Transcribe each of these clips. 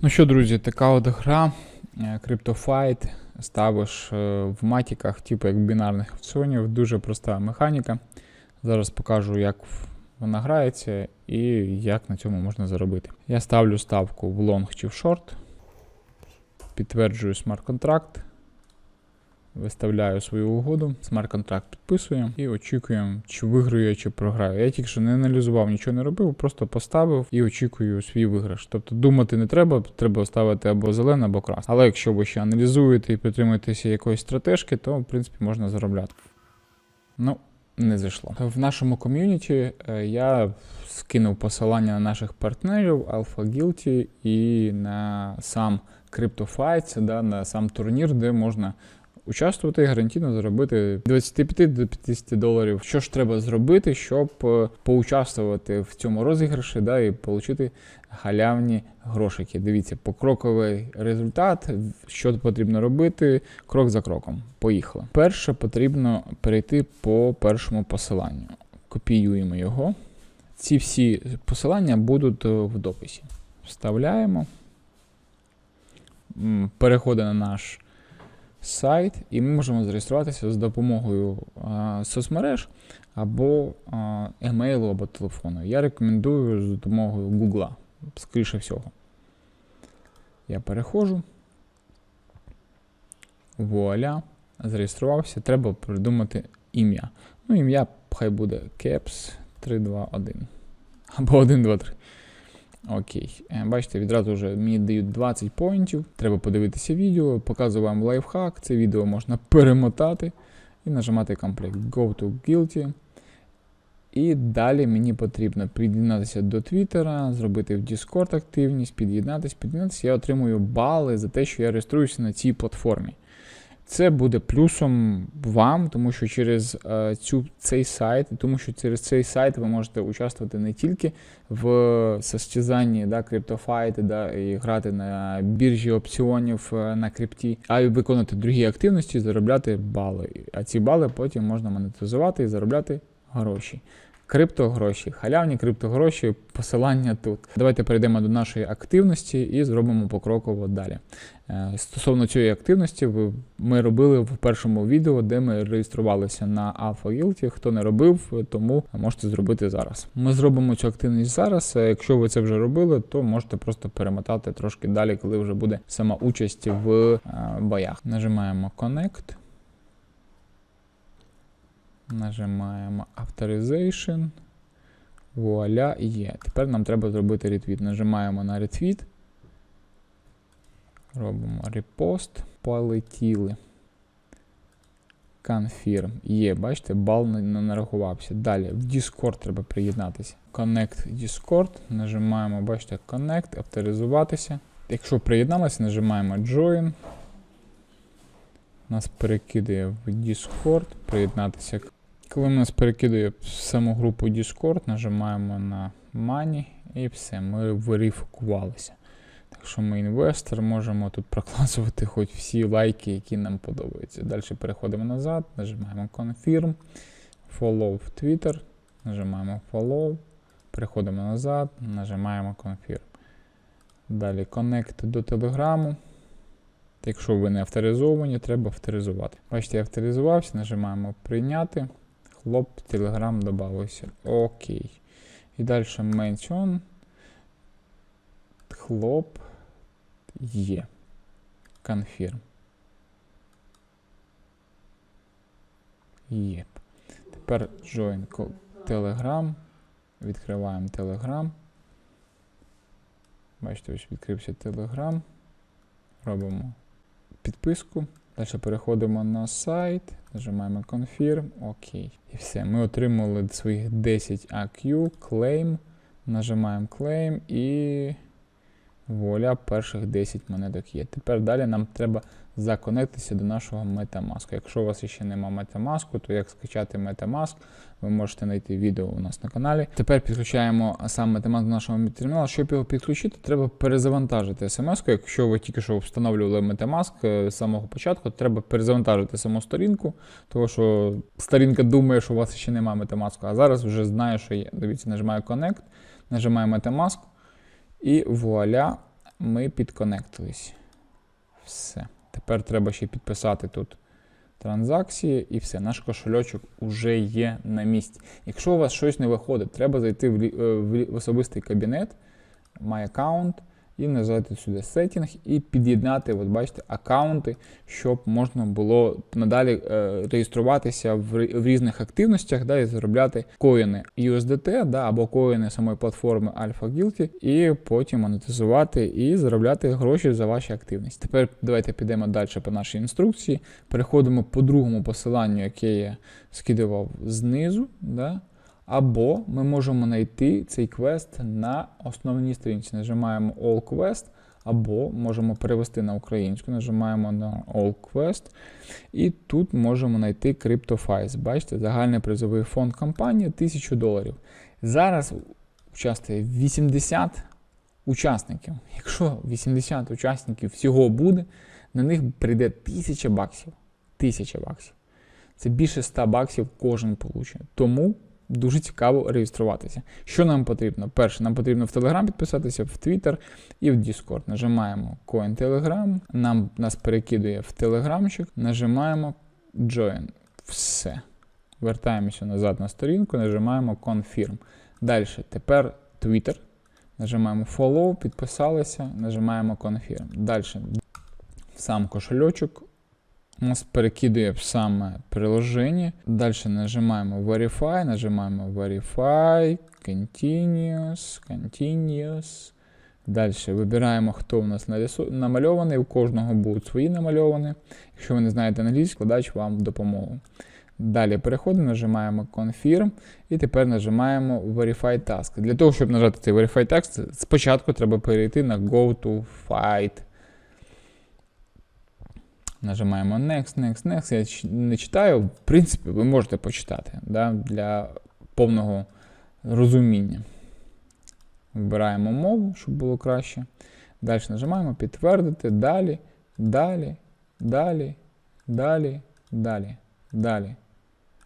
Ну що, друзі, така от гра е, CryptoFight. Ставиш е, в матіках, типу як бінарних аукціонів. Дуже проста механіка. Зараз покажу, як вона грається і як на цьому можна заробити. Я ставлю ставку в лонг чи в шорт, підтверджую смарт-контракт, виставляю свою угоду, смарт-контракт підписую і очікуємо, чи виграю я, чи програю. Я тільки що не аналізував, нічого не робив, просто поставив і очікую свій виграш. Тобто думати не треба, треба ставити або зелене, або красне. Але якщо ви ще аналізуєте і притримуєтеся якоїсь стратежки, то в принципі можна заробляти. Ну, не зайшло. В нашому ком'юніті е, я скинув посилання на наших партнерів Alpha Guilty і на сам CryptoFights, да, на сам турнір, де можна участвувати гарантійно заробити 25 до 50 доларів. Що ж треба зробити, щоб е, поучаствувати в цьому розіграші да, і отримати халявні грошики. Дивіться, покроковий результат, що потрібно робити крок за кроком. Поїхали. Перше потрібно перейти по першому посиланню. Копіюємо його. Ці всі посилання будуть е, в дописі. Вставляємо. Переходимо на наш сайт, і ми можемо зареєструватися з допомогою а, соцмереж або емейлу або телефону. Я рекомендую з допомогою Гугла, скоріше всього. Я переходжу. Вуаля, зареєструвався. Треба придумати ім'я. Ну, ім'я хай буде Caps 321. Або 123. Окей. Е, Бачите, відразу вже мені дають 20 поінтів. Треба подивитися відео, показую вам лайфхак. Це відео можна перемотати і нажимати комплект Go to Guilty. І далі мені потрібно під'єднатися до Твіттера, зробити в Discord активність, під'єднатися, під'єднатися. Я отримую бали за те, що я реєструюся на цій платформі. Це буде плюсом вам, тому що через е, цю, цей сайт, тому що через цей сайт ви можете участвувати не тільки в состязанні да, криптофайти, да, і грати на біржі опціонів е, на крипті, а й виконувати другі активності, заробляти бали. А ці бали потім можна монетизувати і заробляти гроші. Криптогроші, халявні криптогроші, посилання тут. Давайте перейдемо до нашої активності і зробимо покроково далі. Е, Стосовно цієї активності, ми робили в першому відео, де ми реєструвалися на Alpha Guilty. Хто не робив, тому можете зробити зараз. Ми зробимо цю активність зараз. Якщо ви це вже робили, то можете просто перемотати трошки далі, коли вже буде сама участь в е, боях. Нажимаємо Connect. Нажимаємо Authorization. Вуаля, є. Тепер нам треба зробити ретвіт. Нажимаємо на ретвіт. Робимо репост. Полетіли. Confirm. Є, бачите, бал не нарахувався. Далі в Discord треба приєднатися. Connect Discord. Нажимаємо, бачите, Connect, авторизуватися. Якщо приєдналися, нажимаємо Join. Нас перекидає в Discord, приєднатися. Коли нас перекидує в саму групу Discord, нажимаємо на Money і все, ми верифікувалися. Так що ми інвестор, можемо тут прокласувати хоч всі лайки, які нам подобаються. Далі переходимо назад, нажимаємо Confirm, Follow в Twitter, нажимаємо Follow, переходимо назад, нажимаємо Confirm. Далі Connect до Телеграму. Якщо ви не авторизовані, треба авторизувати. Бачите, я авторизувався, нажимаємо прийняти. Хлоп, Telegram додався. Окей. І далі mention. Хлоп. Є. Confirm. Є. Тепер join Telegram. Відкриваємо Telegram. Бачите, ось відкрився Telegram. Робимо підписку. Далі переходимо на сайт, нажимаємо Confirm, окей. І все. Ми отримали своїх 10 AQ, Claim. Нажимаємо Claim і вуаля, перших 10 монеток є. Тепер далі нам треба законектитися до нашого Metamask. Якщо у вас ще немає Metamask, то як скачати Metamask, ви можете знайти відео у нас на каналі. Тепер підключаємо сам Metamask до нашого терміналу. Щоб його підключити, треба перезавантажити SMS. Якщо ви тільки що встановлювали Metamask е, з самого початку, то треба перезавантажити саму сторінку, тому що сторінка думає, що у вас ще немає Metamask, а зараз вже знає, що є. Дивіться, нажимаю Connect, нажимаю Metamask і вуаля. ми підконектились. Все. Тепер треба ще підписати тут транзакції і все. Наш кошельочок уже є на місці. Якщо у вас щось не виходить, треба зайти в, е, в особистий кабінет, My Account, і нажати сюди Setting і під'єднати, от бачите, аккаунти, щоб можна було надалі е, реєструватися в, в різних активностях да, і заробляти коїни USDT да, або коїни самої платформи Alpha Guilty, і потім монетизувати і заробляти гроші за ваші активності. Тепер давайте підемо далі по нашій інструкції. Переходимо по другому посиланню, яке я скидував знизу. Да? Або ми можемо знайти цей квест на основній сторінці. Нажимаємо All Quest, або можемо перевести на українську, нажимаємо на All Quest. І тут можемо знайти CryptoFiles. Бачите, загальний призовий фонд компанії 1000 доларів. Зараз участвує 80 учасників. Якщо 80 учасників всього буде, на них прийде 1000 баксів. 1000 баксів. Це більше 100 баксів кожен получить. Тому дуже цікаво реєструватися. Що нам потрібно? Перше, нам потрібно в Telegram підписатися, в Twitter і в Discord. Нажимаємо Coin Telegram, нам нас перекидує в Телеграмчик, нажимаємо Join. Все. Вертаємося назад на сторінку, нажимаємо Confirm. Далі, тепер Twitter. Нажимаємо Follow, підписалися, нажимаємо Confirm. Далі сам кошельочок нас перекидує в саме приложення. Далі нажимаємо Verify, нажимаємо Verify, Continuous, Continuous. Далі вибираємо, хто у нас намальований. У кожного будуть свої намальовані. Якщо ви не знаєте англійську, складач вам допомогу. Далі переходимо, нажимаємо Confirm і тепер нажимаємо Verify Task. Для того, щоб нажати цей Verify Task, спочатку треба перейти на Go to Fight. Нажимаємо Next, Next, Next. Я не читаю. В принципі, ви можете почитати да, для повного розуміння. Вибираємо мову, щоб було краще. Далі нажимаємо підтвердити. Далі, далі, далі, далі, далі, далі.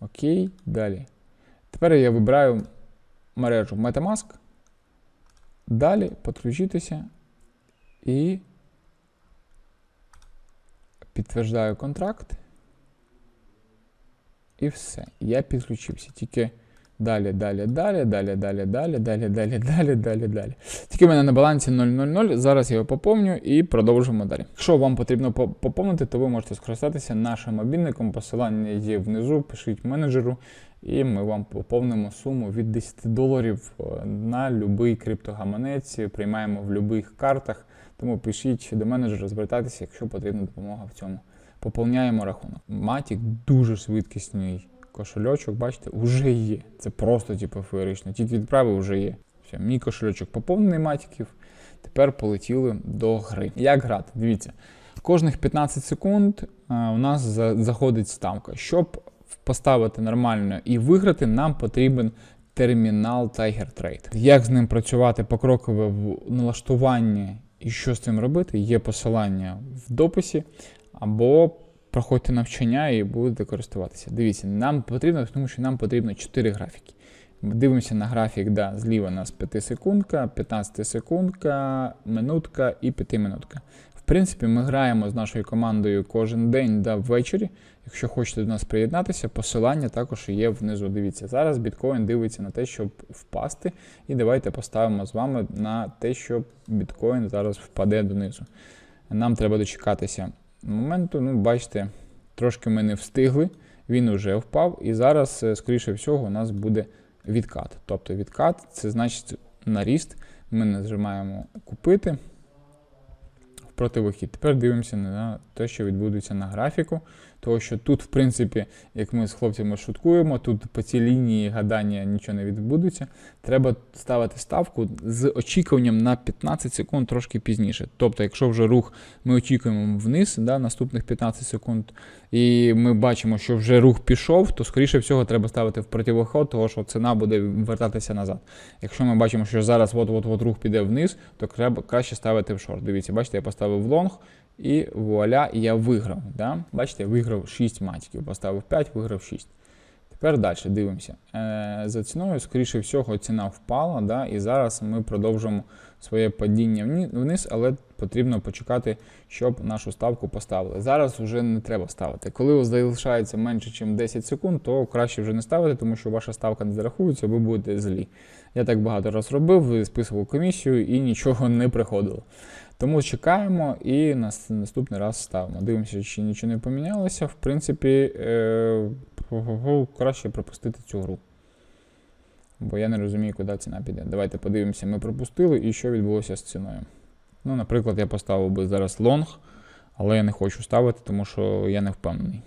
Окей, далі. Тепер я вибираю мережу Metamask. Далі підключитися і підтверждаю контракт. І все. Я підключився. Тільки далі, далі, далі, далі, далі, далі, далі, далі, далі, далі, далі. Тільки в мене на балансі 000. Зараз я його поповню і продовжимо далі. Якщо вам потрібно поповнити, то ви можете скористатися нашим мобільником. Посилання є внизу, пишіть менеджеру, і ми вам поповнимо суму від 10 доларів е, на будь-який криптогаманець. Приймаємо в будь-яких картах. Тому пишіть до менеджера, звертайтеся, якщо потрібна допомога в цьому. Поповняємо рахунок. Матік дуже швидкісний кошельочок, бачите, вже є. Це просто типу, феєрично. Тільки відправив, вже є. Все, мій кошельочок поповнений матіків. Тепер полетіли до гри. Як грати? Дивіться, кожних 15 секунд а, у нас за- заходить ставка. Щоб поставити нормально і виграти, нам потрібен термінал Tiger Trade. Як з ним працювати покроково в налаштуванні і що з цим робити, є посилання в дописі, або проходьте навчання і будете користуватися. Дивіться, нам потрібно, тому що нам потрібно 4 графіки. Дивимося на графік, да, зліва у нас 5 секундка, 15 секундка, минутка і 5 минутка. В принципі, ми граємо з нашою командою кожен день да, ввечері. Якщо хочете до нас приєднатися, посилання також є внизу. Дивіться, зараз біткоін дивиться на те, щоб впасти. І давайте поставимо з вами на те, щоб біткоін зараз впаде донизу. Нам треба дочекатися моменту. Ну, бачите, трошки ми не встигли, він уже впав, і зараз, е, скоріше всього, у нас буде відкат. Тобто відкат це значить наріст. Ми нажимаємо купити в противохід. Тепер дивимося на те, що відбудеться на графіку. Тому що тут, в принципі, як ми з хлопцями шуткуємо, тут по цій лінії гадання нічого не відбудеться. Треба ставити ставку з очікуванням на 15 секунд трошки пізніше. Тобто, якщо вже рух ми очікуємо вниз, да, наступних 15 секунд, і ми бачимо, що вже рух пішов, то скоріше всього треба ставити в противоход, тому що ціна буде вертатися назад. Якщо ми бачимо, що зараз от-от-от рух піде вниз, то треба краще ставити в шорт. Дивіться, бачите, я поставив в лонг. І вуаля, я виграв. Да? Бачите, я виграв 6 матчів, поставив 5, виграв 6. Тепер далі дивимося. Е, за ціною, скоріше всього, ціна впала, да? і зараз ми продовжимо своє падіння вниз, але потрібно почекати, щоб нашу ставку поставили. Зараз вже не треба ставити. Коли залишається менше, ніж 10 секунд, то краще вже не ставити, тому що ваша ставка не зарахується, ви будете злі. Я так багато раз робив, списував комісію і нічого не приходило. Тому чекаємо і нас- наступний раз ставимо. Дивимося, чи нічого не помінялося. В принципі, е, краще пропустити цю гру. Бо я не розумію, куди ціна піде. Давайте подивимося, ми пропустили і що відбулося з ціною. Ну, наприклад, я поставив би зараз лонг, але я не хочу ставити, тому що я не впевнений.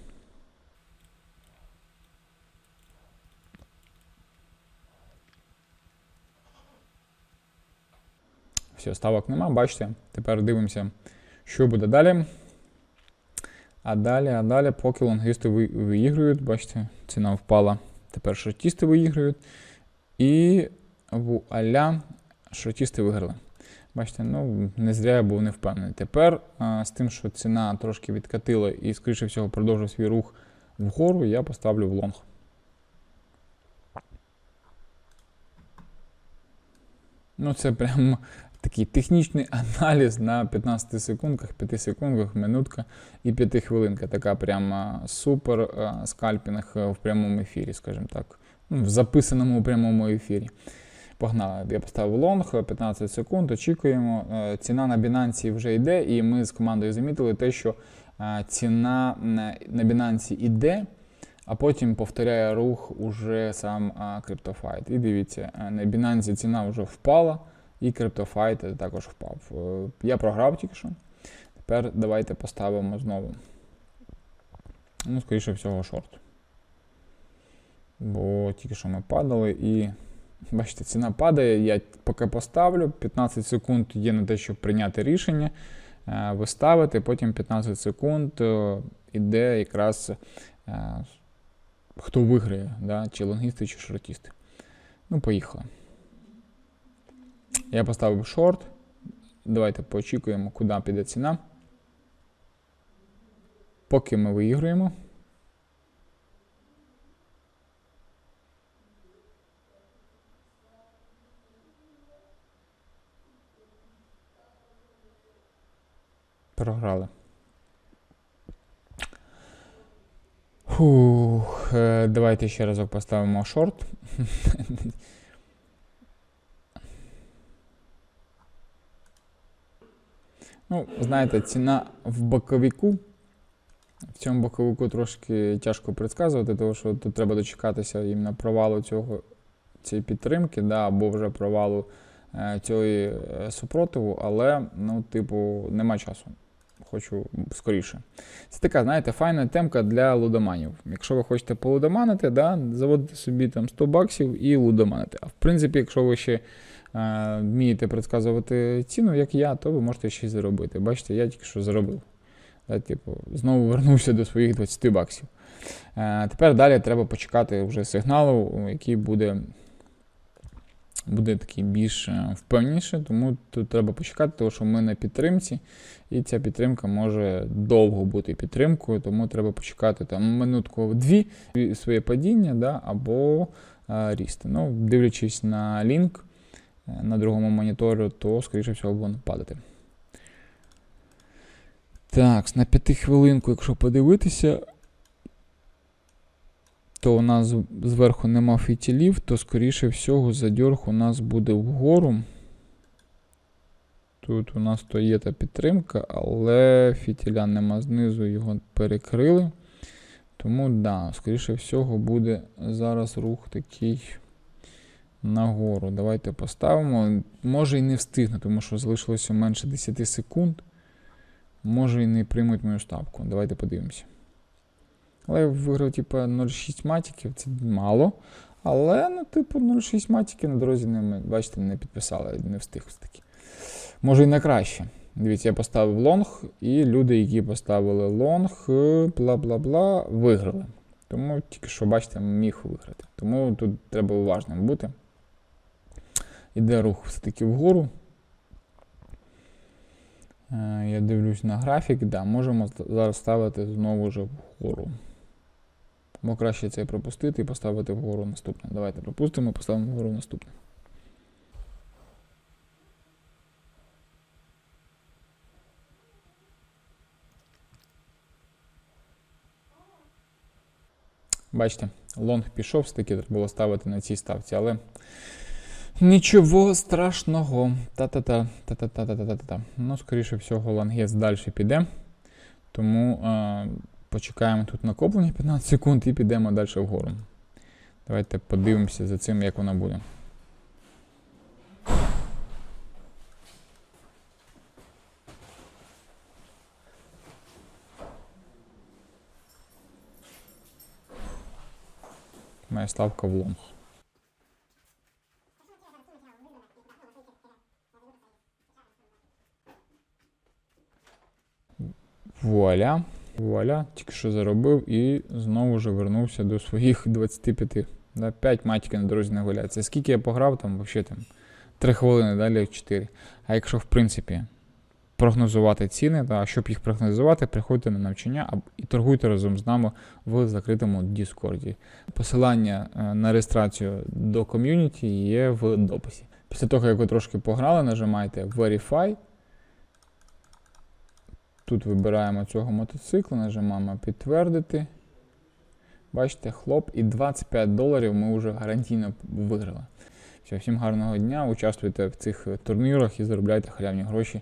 Все, ставок нема, бачите. Тепер дивимося, що буде далі. А далі, а далі, поки лонгисти ви- виіграють, бачите, ціна впала. Тепер шортісти виіграють. І вуаля, шортісти виграли. Бачите, ну не зря я був не впевнений. Тепер з тим, що ціна трошки відкатила і, скоріше всього, продовжує свій рух вгору, я поставлю в лонг. Ну, це прям такий технічний аналіз на 15 секундках, 5 секундках, минутка і 5 хвилинка. Така прям супер скальпінг в прямому ефірі, скажімо так. Ну, в записаному прямому ефірі. Погнали. Я поставив лонг, 15 секунд, очікуємо. Е, Ціна на Binance вже йде, і ми з командою замітили те, що е, ціна на Binance йде, а потім повторяє рух уже сам е, CryptoFight. І дивіться, на Binance ціна вже впала, і CryptoFight також впав. Я програв тільки що. Тепер давайте поставимо знову. Ну, скоріше всього, шорт. Бо тільки що ми падали і. Бачите, ціна падає, я поки поставлю, 15 секунд є на те, щоб прийняти рішення, е, виставити, потім 15 секунд е, іде якраз е, хто виграє, да, чи лонгісти, чи шортісти. Ну, поїхали. Я поставив шорт. Давайте поочікуємо, куди піде ціна. Поки ми виіграємо. Програли. Фух, е, давайте ще разок поставимо шорт. ну, знаєте, ціна в боковику. В цьому боковику трошки тяжко предсказувати, тому що тут треба дочекатися іменно провалу цього, цієї підтримки, да, або вже провалу е, цієї е, супротиву, але, ну, типу, нема часу. Хочу скоріше. Це така, знаєте, файна темка для лудоманів. Якщо ви хочете полудоманити, да, заводите собі там 100 баксів і лудоманите. А в принципі, якщо ви ще е, вмієте предсказувати ціну, як я, то ви можете ще й заробити. Бачите, я тільки що заробив. Да, типу, знову вернувся до своїх 20 баксів. Е, тепер далі треба почекати вже сигналу, який буде буде такий більш е, впевніше, тому тут треба почекати, тому що ми на підтримці, і ця підтримка може довго бути підтримкою, тому треба почекати там минутку дві своє падіння да, або е, рісти. Ну, дивлячись на лінк е, на другому моніторі, то, скоріше всього, буде падати. Так, на п'яти хвилинку, якщо подивитися, то у нас зверху нема фітілів, то, скоріше всього, задьорг у нас буде вгору. Тут у нас то є та підтримка, але фітіля нема знизу, його перекрили. Тому, да, скоріше всього, буде зараз рух такий нагору. Давайте поставимо. Може і не встигне, тому що залишилося менше 10 секунд. Може і не приймуть мою ставку. Давайте подивимося. Але я виграв, типу, 0,6 матіків, це мало. Але, ну, типу, 0,6 матіків на дорозі не, бачите, не підписали, не встиг все-таки. Може і на краще. Дивіться, я поставив лонг, і люди, які поставили лонг, бла-бла-бла, виграли. Тому тільки що, бачите, міг виграти. Тому тут треба уважним бути. Іде рух все-таки вгору. Е, Я дивлюсь на графік, да, можемо зараз ставити знову ж вгору. Тому краще це пропустити і поставити вгору наступне. Давайте пропустимо і поставимо вгору наступне. Бачите, лонг пішов, стики було ставити на цій ставці, але нічого страшного. Та-та-та, та-та-та-та-та-та-та. Ну, скоріше всього, лонгець далі піде. Тому почекаємо тут накоплення 15 секунд і підемо далі вгору. Давайте подивимося за цим, як воно буде. Моя ставка в лонг. Вуаля. Вуаля, тільки що заробив і знову ж вернувся до своїх 25. Да, 5 матчів на дорозі не гуляється. Скільки я пограв, там взагалі там 3 хвилини, далі 4. А якщо, в принципі, прогнозувати ціни, а щоб їх прогнозувати, приходьте на навчання і торгуйте разом з нами в закритому Діскорді. Посилання е, на реєстрацію до ком'юніті є в дописі. Після того, як ви трошки пограли, нажимаєте Verify. Тут вибираємо цього мотоцикла, нажимаємо підтвердити. Бачите, хлоп, і 25 доларів ми вже гарантійно виграли. Все, всім гарного дня, участвуйте в цих турнірах і заробляйте халявні гроші